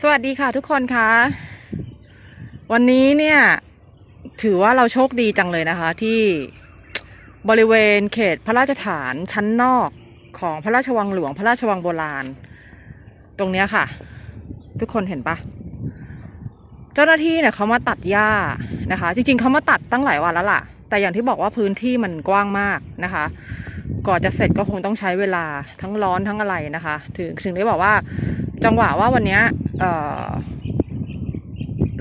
สวัสดีค่ะทุกคนคะวันนี้เนี่ย ถือว่าเราโชคดีจังเลยนะคะ ที่บริเวณเขตพระราชฐานชั้นนอกของพระราชวังหลวง พระราชวังโบราณ ตรงเนี้ยค่ะ ทุกคนเห็นปะเจ้าหน้าที่เนี่ยเขามาตัดหญ้านะคะ จริงๆเขามาตัดตั้งหลายวันแล้วล่ะ แต่อย่างที่บอกว่าพื้นที่มันกว้างมากนะคะก่อนจะเสร็จก็คงต้องใช้เวลาทั้งร้อนทั้งอะไรนะคะ ถึงถึงได้บอกว่า จังหวะว่าวันนี้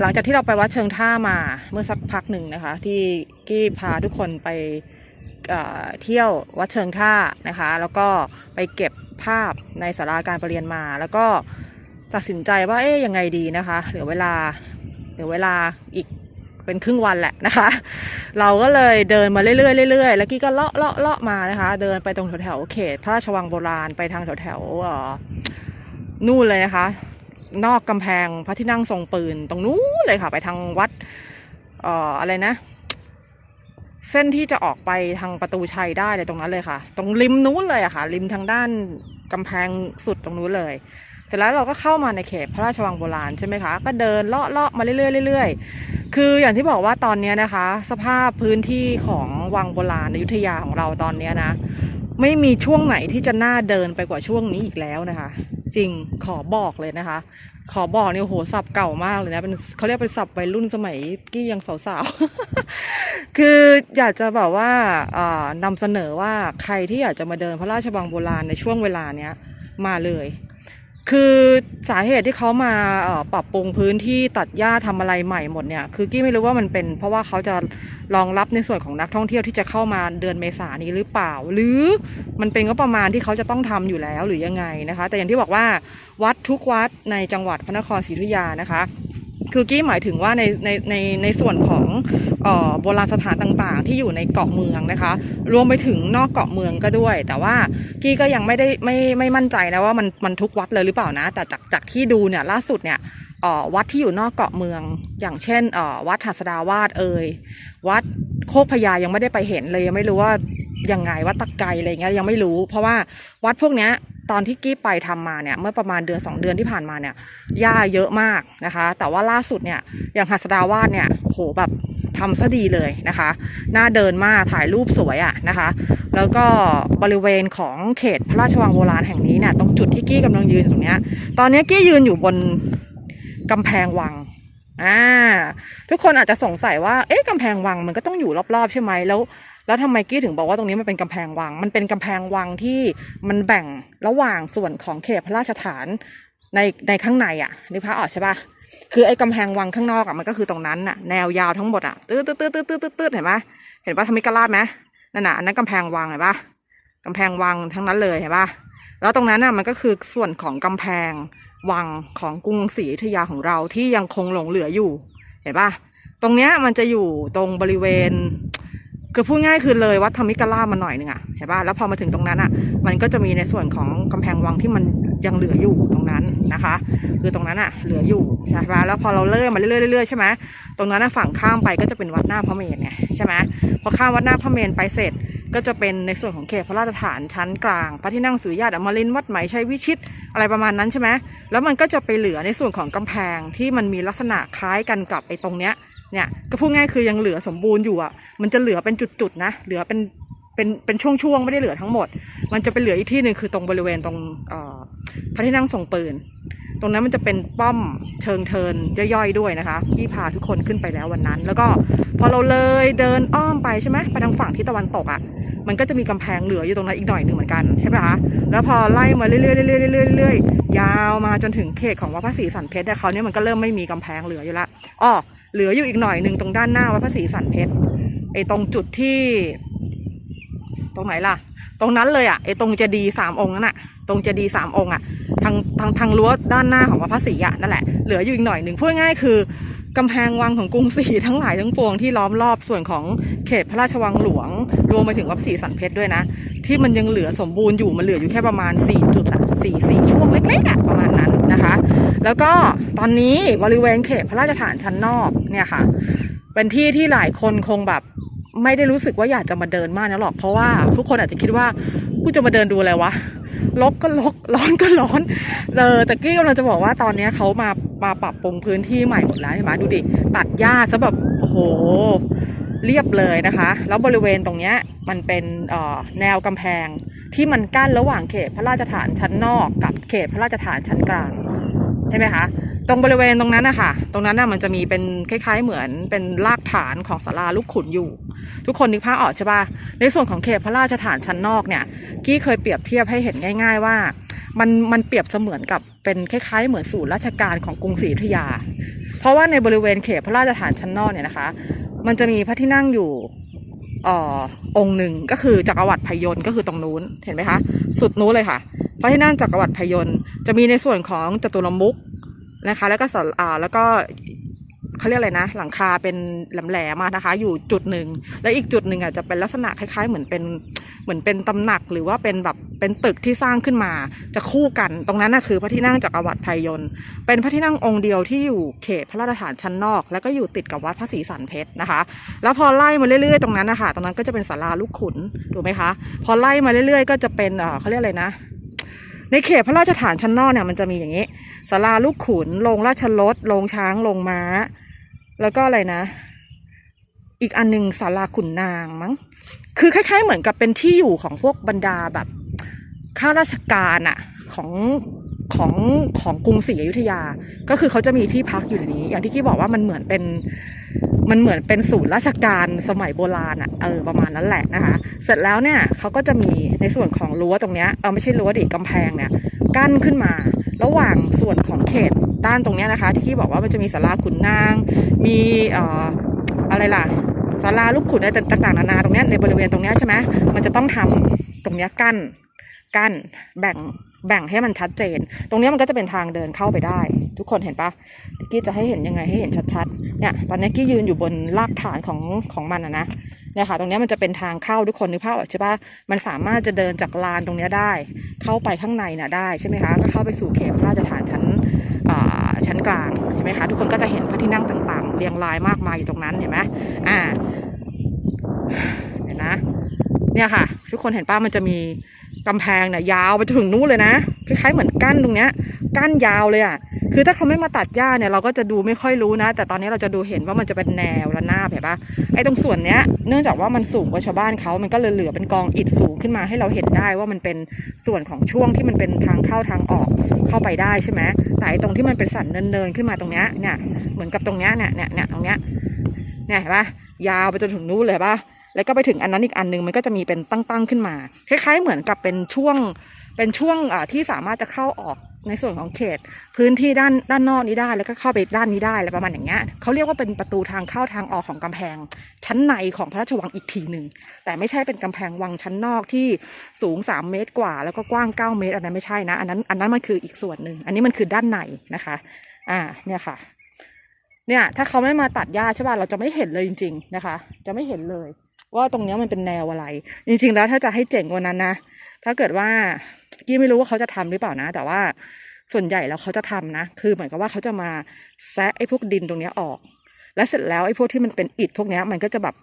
หลังจากที่เราไปวัดเชิงท่ามาเมื่อสักพักหนึ่งนะคะ ที่กี้พาทุกคนไปเเที่ยววัดเชิงท่านะคะ แล้วก็ไปเก็บภาพในสาราการประเรียนมา แล้วก็ตัดสินใจว่าเอ๊ยยังไงดีนะคะเหลือเวลาเหลือเวลาอีกเป็นครึ่งวันแหละนะคะ เราก็เลยเดินมาเรื่อยๆเรื่อยๆแล้วกี้ก็เลาะเลาะเลาะมานะคะ เดินไปตรงแถวๆเขตพระราชวังโบราณไปทางแถวๆเอ่อ นู่นเลยนะคะนอกกำแพงพระที่นั่งทรงปืน ตรงนู้นเลยค่ะ ไปทางวัดเอ่ออะไรนะ เส้นที่จะออกไปทางประตูชัยได้เลยตรงนั้นเลยค่ะ ตรงริมนู้นเลยอะค่ะ ริมทางด้านกำแพงสุดตรงนู้นเลย เสร็จแล้วเราก็เข้ามาในเขตพระราชวังโบราณใช่ไหมคะ ก็เดินเลาะเลาะมาเรื่อยๆเรื่อยๆคืออย่างที่บอกว่าตอนนี้นะคะ สภาพพื้นที่ของวังโบราณอยุธยาของเราตอนนี้นะ ไม่มีช่วงไหนที่จะน่าเดินไปกว่าช่วงนี้อีกแล้วนะคะ จริงขอบอกเลยนะคะ ขอบอกเนี่ยโหสับเก่ามากเลยนะเป็นเขาเรียกเป็นสับวัยรุ่นสมัยกี้ยังสาวๆ คืออยากจะแบบว่าอ่อนำเสนอว่าใครที่อยากจะมาเดินพระราชวังโบราณในช่วงเวลาเนี้ยมาเลย คือสาเหตุที่เขามาปรับปรุงพื้นที่ตัดหญ้าทำอะไรใหม่หมดเนี่ยคือกี้ไม่รู้ว่ามันเป็น เพราะว่าเขาจะรองรับในส่วนของนักท่องเที่ยวที่จะเข้ามาเดือนเมษายนนี้หรือเปล่า หรือมันเป็นก็ประมาณที่เขาจะต้องทำอยู่แล้วหรือยังไงนะคะ แต่อย่างที่บอกว่าวัดทุกวัดในจังหวัดพระนครศรีอยุธยานะคะ คือกี้หมายถึงว่าในในในในส่วนของออโบราณสถานต่างๆ ที่อยู่ในเกาะเมืองนะคะ รวมไปถึงนอกเกาะเมืองก็ด้วย แต่ว่ากี้ก็ยังไม่ได้ไม่ไม่มั่นใจนะว่ามันมันทุกวัดเลยหรือเปล่านะ แต่จากจากที่ดูเนี่ยล่าสุดเนี่ยวัดที่อยู่นอกเกาะเมือง อย่างเช่นวัดหัสดาวาสเอ่ยวัดโคกพญายังไม่ได้ไปเห็นเลยยังไม่รู้ว่ายังไงวัดตะไกรอะไรเงี้ยยังไม่รู้ เพราะว่าวัดพวกเนี้ย ตอนที่กี้ไปทำมาเนี่ยเมื่อประมาณเดือนสองเดือนที่ผ่านมาเนี่ยหญ้าเยอะมากนะคะ แต่ว่าล่าสุดเนี่ยอย่างหัสดาวาสเนี่ยโหแบบทำซะดีเลยนะคะน่าเดินมากถ่ายรูปสวยอะ่ะนะคะ แล้วก็บริเวณของเขตพระราชวังโบราณแห่งนี้เนี่ยตรงจุดที่กี้กำลังยืนตรงเนี้ยตอนนี้กี้ยืนอยู่บนกำแพงวังอ่าทุกคนอาจจะสงสัยว่า เอ๊ะกำแพงวังมันก็ต้องอยู่รอบๆ ใช่ไหมแล้ว แล้วทำไมกี้ถึงบอกว่าตรงนี้มันเป็นกำแพงวัง มันเป็นกำแพงวังที่มันแบ่งระหว่างส่วนของเขตพระราชฐานในในข้างในอะนึกภาพออกใช่ปะคือไอ้กำแพงวังข้างนอกอะมันก็คือตรงนั้นอะแนวยาวทั้งหมดอะตื้อตื้อตื้อตื้อตื้อตื้อตื้อเห็นปะเห็นปะทำมิกราชไหมนั่นน่ะอันนั้นกำแพงวังเห็นปะกำแพงวังทั้งนั้นเลยเห็นปะแล้วตรงนั้นอะมันก็คือส่วนของกำแพงวังของกรุงศรีอยุธยาของเราที่ยังคงหลงเหลืออยู่ เห็นปะตรงเนี้ยมันจะอยู่ตรงบริเวณ คือพูดง่ายคือเลยวัดธรรมิกรามาหน่อยนึงอะเห็นป่ะแล้วพอมาถึงตรงนั้นอะมันก็จะมีในส่วนของกำแพงวังที่มันยังเหลืออยู่ตรงนั้นนะคะ คือตรงนั้นอะเหลืออยู่ใช่ป่ะแล้วพอเราเลื่อนมาเรื่อยๆใช่ไหมตรงนั้นฝั่งข้ามไปก็จะเป็นวัดหน้าพระเมรุไงใช่ไหมพอข้ามวัดหน้าพระเมรุไปเสร็จก็จะเป็นในส่วนของเขตพระราชฐานชั้นกลาง พระที่นั่งสุริยะอมรินทร์วัดไหมชัยวิชิตอะไรประมาณนั้นใช่ไหมแล้วมันก็จะไปเหลือในส่วนของกำแพงที่มันมีลักษณะคล้ายกันกับไอ้ตรงเนี้ย เนี่ยก็พูดง่ายคือยังเหลือสมบูรณ์อยู่อะ มันจะเหลือเป็นจุดๆนะ เหลือเป็นเป็นเป็นช่วงๆไม่ได้เหลือทั้งหมด มันจะไปเหลืออีกที่หนึ่งคือตรงบริเวณตรงพระที่นั่งทรงปืน ตรงนั้นมันจะเป็นป้อมเชิงเทินย่อยๆด้วยนะคะพี่พาทุกคนขึ้นไปแล้ววันนั้น แล้วก็พอเราเลยเดินอ้อมไปใช่ไหมไปทางฝั่งที่ตะวันตกอะ มันก็จะมีกำแพงเหลืออยู่ตรงนั้นอีกหน่อยหนึ่งเหมือนกันใช่ไหมคะ แล้วพอไล่มาเรื่อยๆเรื่อยๆเรื่อยๆเรื่อยๆยาวมาจนถึงเขตของวัดพระศรีสันเพชรแต่เขาวเนี่ยมันก็เริ่มไม่มีกำแพงเหลืออยู่ละอ้อ เหลืออยู่อีกหน่อยหนึ่งตรงด้านหน้าวัดพระศรีสันเพชรไอ้ตรงจุดที่ ตรงไหนล่ะ ตรงนั้นเลยอะไอ้ตรงเจดีสามองค์นั่นอะ ตรงเจดีสามองค์อะทางทางทางรั้วด้านหน้าของวัดพระศรีอะนั่นแหละเหลืออยู่อีกหน่อยหนึ่งพูดง่ายคือ กำแพงวังของกรุงศรีทั้งหลายทั้งปวงที่ล้อมรอบส่วนของเขตพระราชวังหลวง รวมไปถึงวัดศรีสันเพชรด้วยนะ ที่มันยังเหลือสมบูรณ์อยู่มันเหลืออยู่แค่ประมาณ 4 จุดอะสี่สี่ช่วงเล็กๆอะประมาณนั้นนะคะ แล้วก็ตอนนี้บริเวณเขตพระราชฐานชั้นนอกเนี่ยค่ะ เป็นที่ที่หลายคนคงแบบไม่ได้รู้สึกว่าอยากจะมาเดินมากนะหรอก เพราะว่าทุกคนอาจจะคิดว่ากูจะมาเดินดูอะไรวะลกก็ลกร้อนก็ร้อนเออแต่กี้กำลังจะบอกว่าตอนเนี้ยเขามา มาปรับปรุงพื้นที่ใหม่หมดแล้วใช่ไหมดูดิ ตัดหญ้าซะแบบโอ้โหเรียบเลยนะคะ แล้วบริเวณตรงเนี้ยมันเป็นแนวกำแพงที่มันกั้นระหว่างเขตพระราชฐานชั้นนอกกับเขตพระราชฐานชั้นกลางใช่ไหมคะตรงบริเวณตรงนั้นนะคะตรงนั้นน่ะมันจะมีเป็นคล้าย ๆ เหมือนเป็นรากฐานของศาลาลูกขุนอยู่ ทุกคนนึกภาพออกใช่ปะในส่วนของเขตพระราชฐานชั้นนอกเนี่ยกี้เคยเปรียบเทียบให้เห็นง่าย ๆ ว่า มันมันเปรียบเสมือนกับเป็นคล้ายๆ เหมือนศูนย์ราชการของกรุงศรีอยุธยา เพราะว่าในบริเวณเขตพระราชฐานชั้นนอกเนี่ยนะคะ มันจะมีพระที่นั่งอยู่อ่อองค์หนึ่งก็คือจักรวรรดิพยนต์ก็คือตรงนู้นเห็นไหมคะ สุดนู้นเลยค่ะ พระที่นั่งจักรวรรดิพยนต์จะมีในส่วนของจตุรมุขนะคะ แล้วก็สอ่าแล้วก็เขาเรียกอะไรนะ หลังคาเป็นแหลมๆมานะคะ อยู่จุดหนึ่ง และอีกจุดหนึ่งอะจะเป็นลักษณะคล้ายๆ เหมือนเป็นเหมือนเป็นตำหนักหรือว่าเป็นแบบ เป็นตึกที่สร้างขึ้นมาจะคู่กัน ตรงนั้นน่ะคือพระที่นั่งจักรวรรดิพยนเป็นพระที่นั่งองค์เดียวที่อยู่เขตพระราชฐานชั้นนอก แล้วก็อยู่ติดกับวัดพระศรีสันเพชรนะคะ แล้วพอไล่มาเรื่อยๆ ตรงนั้นนะคะตรงนั้นก็จะเป็นศาลาลูกขุนถูกไหมคะ พอไล่มาเรื่อยๆ ก็จะเป็นเอ่อเขาเรียกอะไรนะ ในเขตพระราชฐานชั้นนอกเนี่ยมันจะมีอย่างนี้ศาลาลูกขุนโรงราชรถโรงช้างโรงม้า แล้วก็อะไรนะ อีกอันหนึ่งศาลาขุนนางมั้งคือคล้ายๆเหมือนกับเป็นที่อยู่ของพวกบรรดาแบบ ข้าราชการอะของของของกรุงศรีอยุธยา ก็คือเขาจะมีที่พักอยู่ในนี้ อย่างที่กี้บอกว่ามันเหมือนเป็นมันเหมือนเป็นศูนย์ราชการสมัยโบราณอะเออประมาณนั้นแหละนะคะ เสร็จแล้วเนี่ยเขาก็จะมีในส่วนของรั้วตรงเนี้ยเออไม่ใช่รั้วดิกำแพงเนี่ยกั้นขึ้นมา ระหว่างส่วนของเขตด้านตรงเนี้ยนะคะ ที่กี้บอกว่ามันจะมีศาลาขุนนาง มีเอ่ออะไรล่ะศาลาลูกขุนอะไรต่างๆนานาตรงเนี้ยในบริเวณตรงเนี้ยใช่ไหมมันจะต้องทำตรงเนี้ยกั้น กั้นแบ่งแบ่งให้มันชัดเจน ตรงนี้มันก็จะเป็นทางเดินเข้าไปได้ ทุกคนเห็นปะกี้จะให้เห็นยังไงให้เห็นชัดๆเนี่ยตอนนี้กี้ยืนอยู่บนรากฐานของของมันอะนะเนี่ยค่ะตรงนี้มันจะเป็นทางเข้าทุกคนนึกภาพออกใช่ปะมันสามารถจะเดินจากลานตรงนี้ได้ เข้าไปข้างในน่ะได้ใช่ไหมคะก็เข้าไปสู่เขตพระราชฐานชั้นอ่าชั้นกลางเห็นไหมคะทุกคนก็จะเห็นพระที่นั่งต่างๆ เรียงรายมากมายอยู่ตรงนั้นเห็นไหมอ่าเห็นนะเนี่ยค่ะ ทุกคนเห็นป้ามันจะมี กำแพงเนี่ยยาวไปจนถึงนู้นเลยนะคล้ายๆเหมือนกั้นตรงเนี้ย กั้นยาวเลยอะคือถ้าเขาไม่มาตัดหญ้าเนี่ยเราก็จะดูไม่ค่อยรู้นะ แต่ตอนนี้เราจะดูเห็นว่ามันจะเป็นแนวระนาบเห็นปะไอ้ตรงส่วนเนี้ยเนื่องจากว่ามันสูงกว่าชาวบ้านเขามันก็เลยเหลือเป็นกองอิฐสูงขึ้นมาให้เราเห็นได้ว่ามันเป็นส่วนของช่วงที่มันเป็นทางเข้าทางออกเข้าไปได้ใช่ไหมแต่ตรงที่มันเป็นสันเนินๆขึ้นมาตรงเนี้ยเนี่ยเหมือนกับตรงเนี้ยเนี่ยเนี่ยตรงเนี้ยเนี่ยเห็นปะยาวไปจนถึงนู้นเลยปะ แล้วก็ไปถึงอันนั้นอีกอันหนึงมันก็จะมีเป็นตั้งๆขึ้นมา คล้ายๆ เหมือนกับเป็นช่วงเป็นช่วงที่สามารถจะเข้าออกในส่วนของเขต พื้นที่ด้านด้านนอกนี้ได้ แล้วก็เข้าไปด้านนี้ได้อะไรประมาณอย่างเงี้ยเขาเรียกว่าเป็นประตูทางเข้าทางออกของกำแพง ชั้นในของพระราชวังอีกทีหนึ่งแต่ไม่ใช่เป็นกำแพงวังชั้นนอกที่สูง 3 เมตรกว่า แล้วก็กว้าง 9 เมตร อันนั้นไม่ใช่นะ อันนั้นอันนั้นมันคืออีกส่วนหนึ่งอันนี้มันคือด้านในนะคะ อ่าเนี่ยค่ะ เนี่ยถ้าเขาไม่มาตัดหญ้าใช่ป่ะเราจะไม่เห็นเลยจริง ๆ นะคะ จะไม่เห็นเลย ว่าตรงนี้มันเป็นแนวอะไร จริง ๆ แล้วถ้าจะให้เจ๋งกว่านั้นนะ ถ้าเกิดว่ากี้ไม่รู้ว่าเขาจะทำหรือเปล่านะ แต่ว่าส่วนใหญ่แล้วเขาจะทำนะ คือเหมือนกับว่าเขาจะมาแซะไอ้พวกดินตรงนี้ออก และเสร็จแล้วไอ้พวกที่มันเป็นอิฐพวกนี้มันก็จะแบบ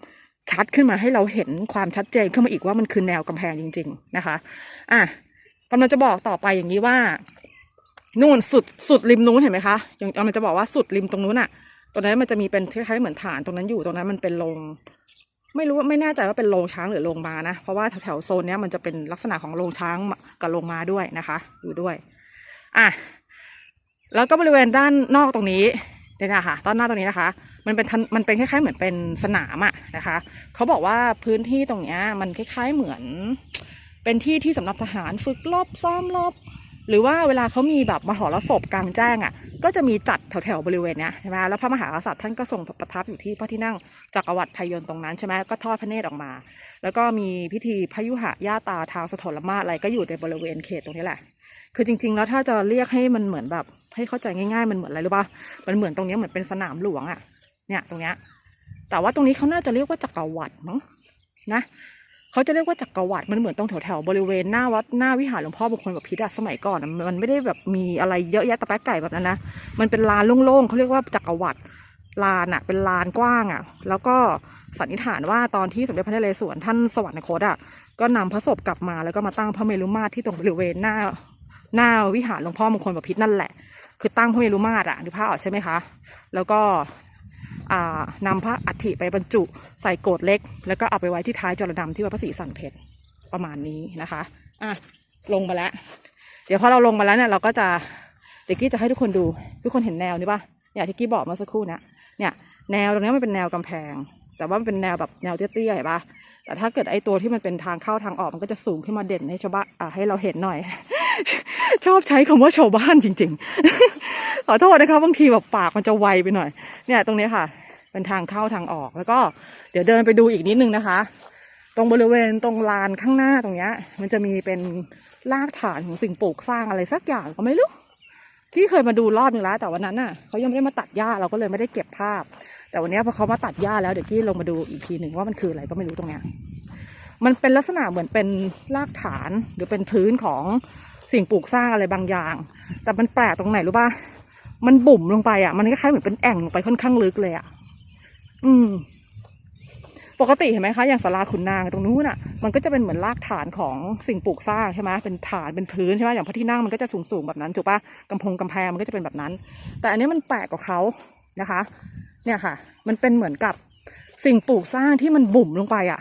ชัดขึ้นมาให้เราเห็นความชัดเจนขึ้นมาอีกว่ามันคือแนวกำแพงจริง ๆ นะคะ อะกำลังจะบอกต่อไปอย่างนี้ว่า นู่นสุดสุดริมนู้นเห็นไหมคะอย่างกำลังจะบอกว่าสุดริมตรงนู้นอะตรงนั้นมันจะมีเป็นคล้ายๆเหมือนฐานตรงนั้นอยู่ตรงนั้นมันเป็นโรง ไม่รู้ว่าไม่แน่ใจว่าเป็นโรงช้างหรือโรงม้านะ เพราะว่าแถวๆโซนเนี้ยมันจะเป็นลักษณะของโรงช้างกับโรงม้าด้วยนะคะ อยู่ด้วย อะ แล้วก็บริเวณด้านนอกตรงนี้เนี่ยนะคะด้านหน้าตรงนี้นะคะ มันเป็นทันมันเป็นคล้ายๆเหมือนเป็นสนามอะนะคะ เขาบอกว่าพื้นที่ตรงเนี้ยมันคล้ายๆเหมือน เป็นที่ที่สำหรับทหารฝึกรบซ้อมรบ หรือว่าเวลาเขามีแบบมหรสพกลางแจ้งอะ ก็จะมีจัดแถวๆบริเวณเนี้ยใช่ไหมแล้วพระมหากษัตริย์ท่านก็ทรงประทับอยู่ที่พระที่นั่งจักรวรรดิพยนต์ตรงนั้นใช่ไหมก็ทอดพระเนตรออกมา แล้วก็มีพิธีพยุหะญาตาทางสถลมาอะไรก็อยู่ในบริเวณเขตตรงนี้แหละ คือจริง ๆ แล้วถ้าจะเรียกให้มันเหมือนแบบ ให้เข้าใจง่ายๆมันเหมือนอะไรรู้ป่ะมันเหมือนตรงนี้เหมือนเป็นสนามหลวงอะเนี่ยตรงเนี้ยแต่ว่าตรงนี้เขาน่าจะเรียกว่าจักรวรรดิมั้งนะ เขาจะเรียกว่าจักรวรรดิมันเหมือนตรงแถวๆบริเวณหน้าวัดหน้าวิหารหลวงพ่อมงคลแบบพิษอะสมัยก่อนมันไม่ได้แบบมีอะไรเยอะแยะตะแป๊กไก่แบบนั้นนะมันเป็นลานโล่งๆเขาเรียกว่าจักรวรรดิลานอะเป็นลานกว้างอะแล้วก็สันนิษฐานว่าตอนที่สมเด็จพระนเรศวรท่านสวรรคตอะก็นำพระศพกลับมาแล้วก็มาตั้งพระเมรุมาตรที่ตรงบริเวณหน้าหน้าวิหารหลวงพ่อมงคลบพิตรนั่นแหละ คือตั้งพระเมรุมาตรอะดูภาพออกใช่ไหมคะ แล้วก็ นำพระอัฐิไปบรรจุใส่โกรธเล็ก แล้วก็เอาไปไว้ที่ท้ายจรดำที่วัดพระศรีสันเพชรประมาณนี้นะคะอะลงมาแล้ว เดี๋ยวพอเราลงมาแล้วเนี่ยเราก็จะเดี๋ยวกี้จะให้ทุกคนดูทุกคนเห็นแนวนี้ปะอย่างที่กี้บอกเมื่อสักครู่นะเนี่ยแนวตรงนี้มันเป็นแนวกำแพง แต่ว่ามันเป็นแนวแบบแนวเตี้ยๆเห็นปะแต่ถ้าเกิดไอ้ตัวที่มันเป็นทางเข้าทางออกมันก็จะสูงขึ้นมาเด่นให้ชาวบ้านอะให้เราเห็นหน่อย ชอบใช้คำว่าชาวบ้านจริง ๆ ขอโทษนะคะบางทีแบบปากมันจะไวไปหน่อย เนี่ยตรงนี้ค่ะ เป็นทางเข้าทางออกแล้วก็ เดี๋ยวเดินไปดูอีกนิดนึงนะคะ ตรงบริเวณตรงลานข้างหน้าตรงเนี้ย มันจะมีเป็นรากฐานของสิ่งปลูกสร้างอะไรสักอย่างก็ไม่รู้ที่เคยมาดูรอบนึงแล้วแต่วันนั้นน่ะเขายังไม่ได้มาตัดหญ้าเราก็เลยไม่ได้เก็บภาพ แต่วันนี้พอเขามาตัดหญ้าแล้วเดี๋ยวกี้ลงมาดูอีกทีหนึ่งว่ามันคืออะไรก็ไม่รู้ตรงเนี้ยมันเป็นลักษณะเหมือนเป็นรากฐานหรือเป็นพื้นของ สิ่งปลูกสร้างอะไรบางอย่าง แต่มันแปลกตรงไหนรู้ป่ะมันบุ่มลงไปอะ มันคล้ายเหมือนเป็นแอ่งลงไปค่อนข้างลึกเลยอะ อืม ปกติเห็นไหมคะ อย่างสาราขุนนางตรงนู้นอะ มันก็จะเป็นเหมือนรากฐานของสิ่งปลูกสร้างใช่ไหมเป็นฐาน เป็นพื้นใช่ไหมอย่างพระที่นั่งมันก็จะสูงๆแบบนั้นถูกปะกำพงกำแพงมันก็จะเป็นแบบนั้น แต่อันนี้มันแปลกกว่าเขานะคะ เนี่ยค่ะ มันเป็นเหมือนกับสิ่งปลูกสร้างที่มันบุ่มลงไปอะ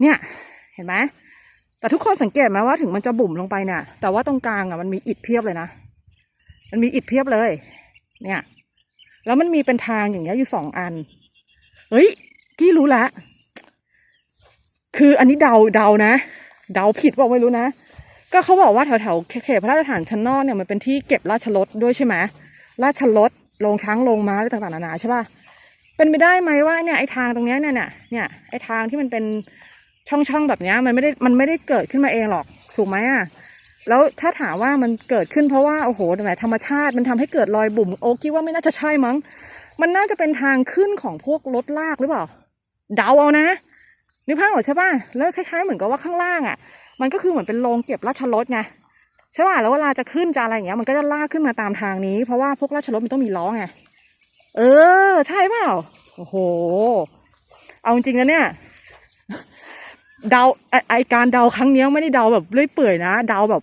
เนี่ย เห็นไหม แต่ทุกคนสังเกตไหมว่าถึงมันจะบุ่มลงไปเนี่ยแต่ว่าตรงกลางอะมันมีอิฐเพียบเลยนะมันมีอิฐเพียบเลย เนี่ย แล้วมันมีเป็นทางอย่างเงี้ยอยู่สองอัน เฮ้ยกี้รู้ล้วคืออันนี้เดาเดานะ เดาผิดบอกไม่รู้นะ ก็เขาบอกว่าแถวแถวเขตพระราชฐานชั้นนอกเนี่ยมันเป็นที่เก็บราชรถด้วยใช่ไหมราชรถลงช้างลงม้าอะไรต่างๆนานาใช่ป่ะเป็นไปได้ไหมว่าเนี่ยไอ้ทางตรงเนี้ยเนี่ยเนี่ยเนี่ยไอ้ทางที่มันเป็น ช่องๆแบบนี้มันไม่ได้มันไม่ได้เกิดขึ้นมาเองหรอกถูกไหมอะแล้วถ้าถามว่ามันเกิดขึ้นเพราะว่าโอ้โหไหนธรรมชาติมันทำให้เกิดรอยบุ่มโอ้กี้ว่าไม่น่าจะใช่มั้ง มันน่าจะเป็นทางขึ้นของพวกรถลากหรือเปล่าเดาเอานะนึกภาพออกใช่ป่ะแล้วคล้ายๆเหมือนกับว่าข้างล่างอะ มันก็คือเหมือนเป็นโรงเก็บราชรถไงใช่ป่ะแล้วเวลาจะขึ้นจะอะไรอย่างเงี้ยมันก็จะลากขึ้นมาตามทางนี้ เพราะว่าพวกราชรถมันต้องมีล้อไงเออ ใช่เปล่าโอ้โห เอาจริงๆนะเนี่ย เดาไอการเดาครั้งนี้ไม่ได้เดาแบบเรื่อยเปื่อยนะเดาแบบ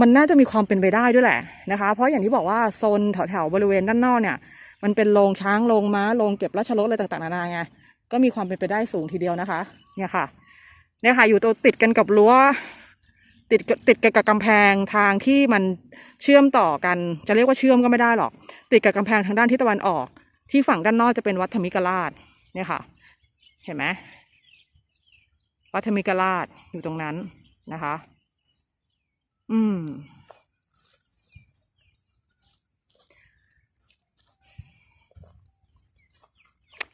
มันน่าจะมีความเป็นไปได้ด้วยแหละนะคะ เพราะอย่างที่บอกว่าโซนแถวๆบริเวณด้านนอกเนี่ย มันเป็นโรงช้างโรงม้าโรงเก็บราชรถอะไรต่างๆนานาไงก็มีความเป็นไปได้สูงทีเดียวนะคะ เนี่ยค่ะ เนี่ยค่ะ อยู่ตัวติดกันกับรั้วติดติดกันกับกำแพงทางที่มันเชื่อมต่อกันจะเรียกว่าเชื่อมก็ไม่ได้หรอก ติดกับกำแพงทางด้านทิศตะวันออก ที่ฝั่งด้านนอกจะเป็นวัดธมิกราชเนี่ยค่ะ เห็นไหม วัดธมิกราชอยู่ตรงนั้นนะคะ อืม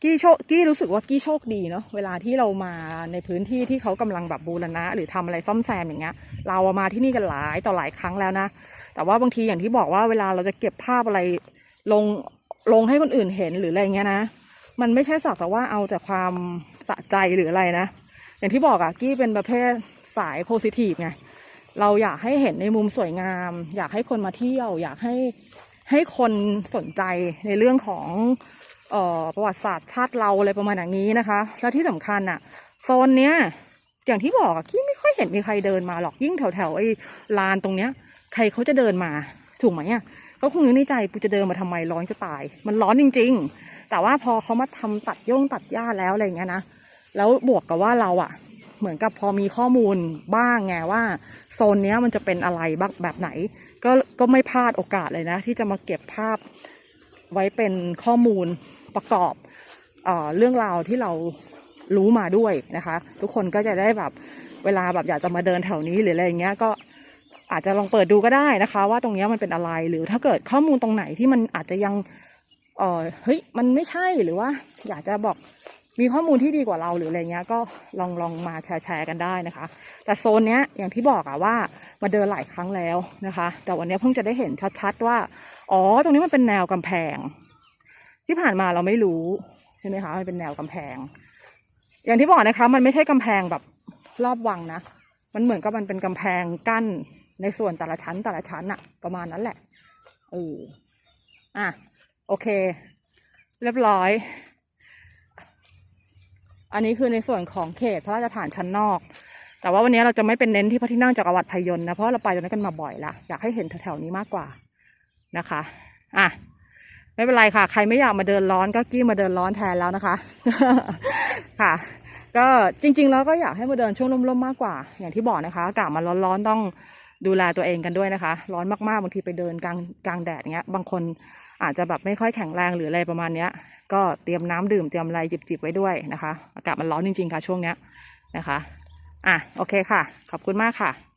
กี้โชคกี้รู้สึกว่ากี้โชคดีเนาะเวลาที่เรามาในพื้นที่ที่เขากำลังแบบบูรณะ หรือทำอะไรซ่อมแซมอย่างเงี้ย เราอะมาที่นี่กันหลายต่อหลายครั้งแล้วนะ แต่ว่าบางทีอย่างที่บอกว่าเวลาเราจะเก็บภาพอะไรลงลงให้คนอื่นเห็นหรืออะไรเงี้ยนะ มันไม่ใช่สักแต่ว่าเอาแต่ความสะใจหรืออะไรนะ อย่างที่บอกอะกี้เป็นประเภทสายโพซิทีฟไงเราอยากให้เห็นในมุมสวยงาม อยากให้คนมาเที่ยว อยากให้ให้คนสนใจในเรื่องของออประวัติศาสตร์ชาติเราอะไรประมาณอย่างนี้นะคะ แล้วที่สำคัญอะโซนเนี้ยอย่างที่บอกอะกี้ไม่ค่อยเห็นมีใครเดินมาหรอกยิ่งแถวแถวไอ้ลานตรงเนี้ย ใครเขาจะเดินมาถูกไหมอะเขาคงนึกในใจกูจะเดินมาทำไมร้อนจะตาย มันร้อนจริง ๆ แต่ว่าพอเขามาทำตัดย่งตัดหญ้าแล้วอะไรเงี้ยนะ แล้วบวกกับว่าเราอะเหมือนกับพอมีข้อมูลบ้างไงว่าโซนเนี้ยมันจะเป็นอะไรบ้างแบบไหน ก็ก็ไม่พลาดโอกาสเลยนะ ที่จะมาเก็บภาพไว้เป็นข้อมูลประกอบเอเรื่องราวที่เรารู้มาด้วยนะคะ ทุกคนก็จะได้แบบเวลาแบบอยากจะมาเดินแถวนี้หรืออะไรอย่างเงี้ยก็อาจจะลองเปิดดูก็ได้นะคะ ว่าตรงเนี้ยมันเป็นอะไรหรือถ้าเกิดข้อมูลตรงไหนที่มันอาจจะยังเออเฮ้ยมันไม่ใช่หรือว่า อยากจะบอก มีข้อมูลที่ดีกว่าเราหรืออะไรเงี้ยก็ลองลองมาแชร์แชร์กันได้นะคะ แต่โซนเนี้ยอย่างที่บอกอะว่ามาเดินหลายครั้งแล้วนะคะ แต่วันเนี้ยเพิ่งจะได้เห็นชัดๆว่า อ๋อ ตรงนี้มันเป็นแนวกำแพง ที่ผ่านมาเราไม่รู้ใช่ไหมคะมันเป็นแนวกำแพง อย่างที่บอกนะคะ มันไม่ใช่กำแพงแบบรอบวังนะ มันเหมือนกับมันเป็นกำแพงกั้นในส่วนแต่ละชั้นแต่ละชั้นอะประมาณนั้นแหละเอออะโอเค เรียบร้อย อันนี้คือในส่วนของเขตพระราชฐานชั้นนอก แต่ว่าวันนี้เราจะไม่เป็นเน้นที่พระที่นั่งจักรวรรดิพยน์นะเพราะเราไปตรงนั้นกันมาบ่อยละอยากให้เห็นแถวๆนี้มากกว่านะคะอะไม่เป็นไรค่ะ ใครไม่อยากมาเดินร้อนก็กี้มาเดินร้อนแทนแล้วนะคะ ค่ะ ก็จริง ๆ แล้วก็อยากให้มาเดินช่วงร่มๆมากกว่า อย่างที่บอกนะคะอากาศมันร้อนๆต้องดูแลตัวเองกันด้วยนะคะ ร้อนมากๆบางทีไปเดินกลางกลางแดดเงี้ย บางคน อาจจะแบบไม่ค่อยแข็งแรงหรืออะไรประมาณเนี้ย ก็เตรียมน้ำดื่มเตรียมอะไรจิบๆไว้ด้วยนะคะ อากาศมันร้อนจริงๆค่ะช่วงเนี้ยนะคะ อะโอเคค่ะ ขอบคุณมากค่ะ